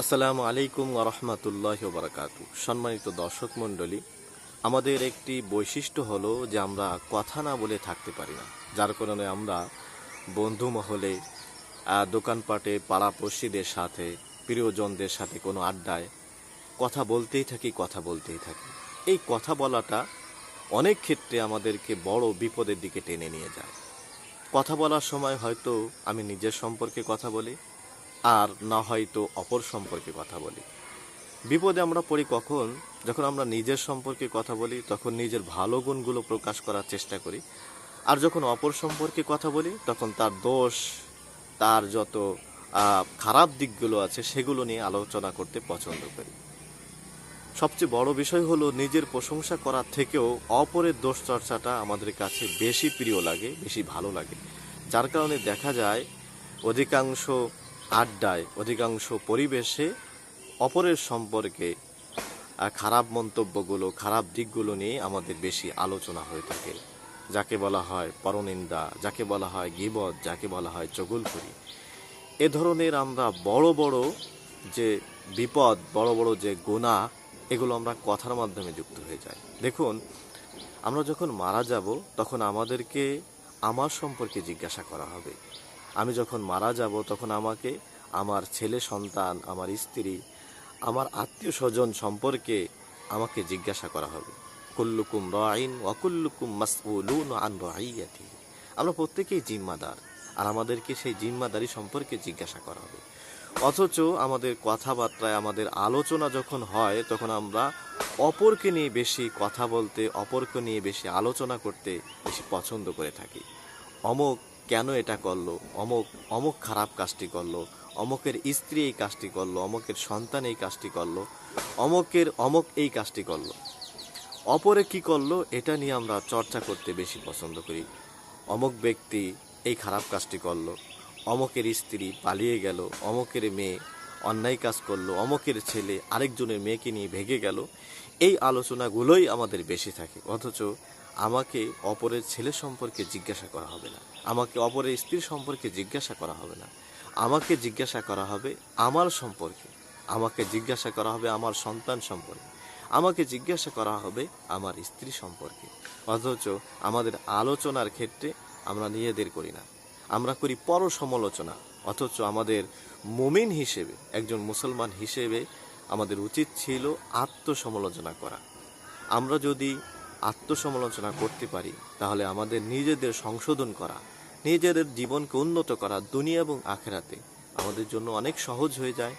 আসসালামু আলাইকুম রহমতুল্লাহ বারাকাতু সম্মানিত দর্শক মণ্ডলী, আমাদের একটি বৈশিষ্ট্য হলো যে আমরা কথা না বলে থাকতে পারি না। যার কারণে আমরা বন্ধু মহলে দোকানপাটে, পাড়াপড়শিদের সাথে, প্রিয়জনদের সাথে কোনো আড্ডায় কথা বলতেই থাকি, কথা বলতেই থাকি। এই কথা বলাটা অনেক ক্ষেত্রে আমাদেরকে বড় বিপদের দিকে টেনে নিয়ে যায়। কথা বলার সময় হয়তো আমি নিজের সম্পর্কে কথা বলি আর না হয়তো অপর সম্পর্কে কথা বলি। বিপদে আমরা পড়ি কখন? যখন আমরা নিজের সম্পর্কে কথা বলি, তখন নিজের ভালো গুণগুলো প্রকাশ করার চেষ্টা করি। আর যখন অপর সম্পর্কে কথা বলি, তখন তার দোষ, তার যত খারাপ দিকগুলো আছে, সেগুলো নিয়ে আলোচনা করতে পছন্দ করি। সবচেয়ে বড় বিষয় হলো নিজের প্রশংসা করার থেকেও অপরের দোষ চর্চাটা আমাদের কাছে বেশি প্রিয় লাগে, বেশি ভালো লাগে। যার কারণে দেখা যায়, অধিকাংশ আড্ডায় অধিকাংশ পরিবেশে অপরের সম্পর্কে খারাপ মন্তব্যগুলো, খারাপ দিকগুলো নিয়ে আমাদের বেশি আলোচনা হয়ে থাকে। যাকে বলা হয় পরনিন্দা, যাকে বলা হয় গিবদ, যাকে বলা হয় চগুলখুরি। এ ধরনের আমরা বড় বড় যে বিপদ, বড় বড় যে গোনা এগুলো আমরা কথার মাধ্যমে যুক্ত হয়ে যাই। দেখুন, আমরা যখন মারা যাব, তখন আমাদেরকে আমার সম্পর্কে জিজ্ঞাসা করা হবে। আমি যখন মারা যাব, তখন আমাকে আমার ছেলে সন্তান, আমার স্ত্রী, আমার আত্মীয় স্বজন সম্পর্কে আমাকে জিজ্ঞাসা করা হবে। কুল্লুকুম রাইন ওয়াকুল্লুকুম মাসউলুন আন রাইয়াতি আমরা প্রত্যেকেই জিম্মাদার, আর আমাদেরকে সেই জিম্মাদারি সম্পর্কে জিজ্ঞাসা করা হবে। অথচ আমাদের কথাবার্তায়, আমাদের আলোচনা যখন হয়, তখন আমরা অপরকে নিয়ে বেশি কথা বলতে, অপরকে নিয়ে বেশি আলোচনা করতে বেশি পছন্দ করে থাকি। অমক কেন এটা করল? অমক অমক খারাপ কাজটি করল। অমকের স্ত্রী এই কাজটি করল, অমকের সন্তান এই কাজটি করল, অমকের, অমক এই কাজটি করল। অপরে কি করল, এটা নিয়ে আমরা চর্চা করতে বেশি পছন্দ করি। অমক ব্যক্তি এই খারাপ কাজটি করল, অমকের স্ত্রী পালিয়ে গেল, অমকের মেয়ে অন্যায় কাজ করল, অমকের ছেলে আরেকজনের মেয়েকে নিয়ে ভেগে গেল। এই আলোচনাগুলোই আমাদের বেশি থাকে, অথচ আমাকে অপরের ছেলে সম্পর্কে জিজ্ঞাসা করা হবে না। আমাকে অপরের স্ত্রী সম্পর্কে জিজ্ঞাসা করা হবে না। আমাকে জিজ্ঞাসা করা হবে আমার সম্পর্কে। আমাকে জিজ্ঞাসা করা হবে আমার সন্তান সম্পর্কে। আমাকে জিজ্ঞাসা করা হবে আমার স্ত্রী সম্পর্কে। অথচ আমাদের আলোচনার ক্ষেত্রে আমরা নিজেদের করি না। আমরা করি পর সমালোচনা অথচ আমাদের মুমিন হিসেবে, একজন মুসলমান হিসেবে আমাদের উচিত ছিল আত্মসমালোচনা করা। আমরা যদি আত্মসমালোচনা করতে পারি, তাহলে আমাদের নিজেদের সংশোধন করা, নিজেদের জীবনকে উন্নত করা দুনিয়া এবং আখেরাতে আমাদের জন্য অনেক সহজ হয়ে যায়।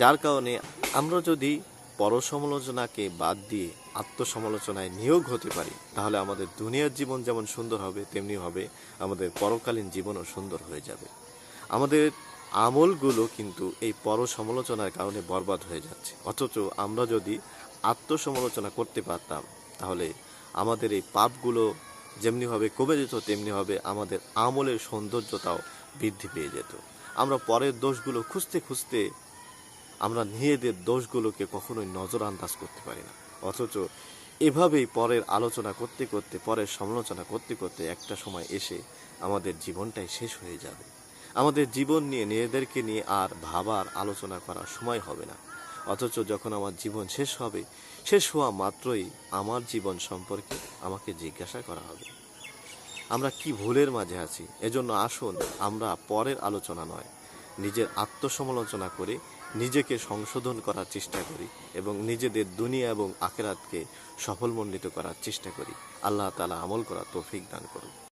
যার কারণে আমরা যদি পরসমালোচনাকে বাদ দিয়ে আত্মসমালোচনায় নিয়োগ হতে পারি, তাহলে আমাদের দুনিয়ার জীবন যেমন সুন্দর হবে, তেমনি হবে আমাদের পরকালীন জীবনও সুন্দর হয়ে যাবে। আমাদের আমলগুলো কিন্তু এই পরসমালোচনার কারণে বরবাদ হয়ে যাচ্ছে। অথচ আমরা যদি আত্মসমালোচনা করতে পারতাম তাহলে আমাদের এই পাপগুলো যেমনিভাবে কমে যেত তেমনিভাবে আমাদের আমলের সৌন্দর্যতাও বৃদ্ধি পেয়ে যেত। আমরা পরের দোষগুলো খুঁজতে খুঁজতে আমরা নিজেদের দোষগুলোকে কখনোই নজর আন্দাজ করতে পারি না। অথচ এভাবেই পরের আলোচনা করতে করতে, পরের সমালোচনা করতে করতে একটা সময় এসে আমাদের জীবনটাই শেষ হয়ে যাবে। আমাদের জীবন নিয়ে, নিজেদেরকে নিয়ে আর ভাবার আলোচনা করার সময় হবে না। অথচ যখন আমার জীবন শেষ হবে, শেষ হওয়া মাত্রই আমার জীবন সম্পর্কে আমাকে জিজ্ঞাসা করা হবে। আমরা কি ভুলের মাঝে আছি? এজন্য আসুন, আমরা পরের আলোচনা নয়, নিজের আত্মসমালোচনা করে নিজেকে সংশোধন করার চেষ্টা করি এবং নিজেদের দুনিয়া এবং আখেরাতকে সফলমণ্ডিত করার চেষ্টা করি। আল্লাহ তালা আমল করা তৌফিক দান করুন।